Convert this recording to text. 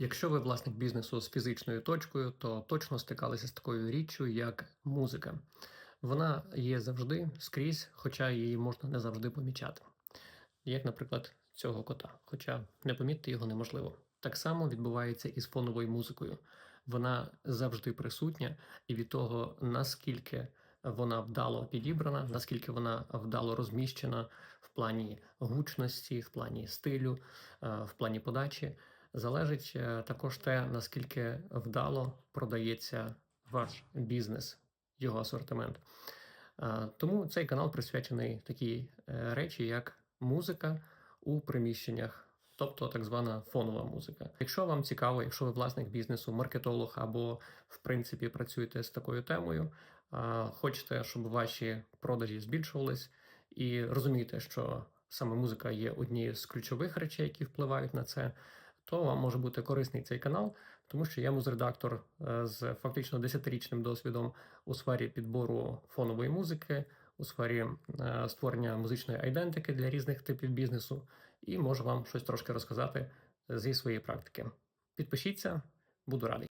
Якщо ви власник бізнесу з фізичною точкою, то точно стикалися з такою річчю, як музика. Вона є завжди скрізь, хоча її можна не завжди помічати. Як, наприклад, цього кота, хоча не помітити його неможливо. Так само відбувається і з фоновою музикою. Вона завжди присутня, і від того, наскільки вона вдало підібрана, наскільки вона вдало розміщена в плані гучності, в плані стилю, е, в плані подачі, залежить е, також те, наскільки вдало продається ваш бізнес, його асортимент. Е, Тому цей канал присвячений такій е, речі, як музика у приміщеннях. Тобто так звана фонова музика. Якщо вам цікаво, якщо ви власник бізнесу, маркетолог або в принципі працюєте з такою темою, хочете, щоб ваші продажі збільшувались, і розумієте, що саме музика є однією з ключових речей, які впливають на це, то вам може бути корисний цей канал, тому що я музредактор е, з фактично 10-річним досвідом у сфері підбору фонової музики, у сфері е, створення музичної айдентики для різних типів бізнесу, і можу вам щось трошки розказати зі своєї практики. Підпишіться, буду радий.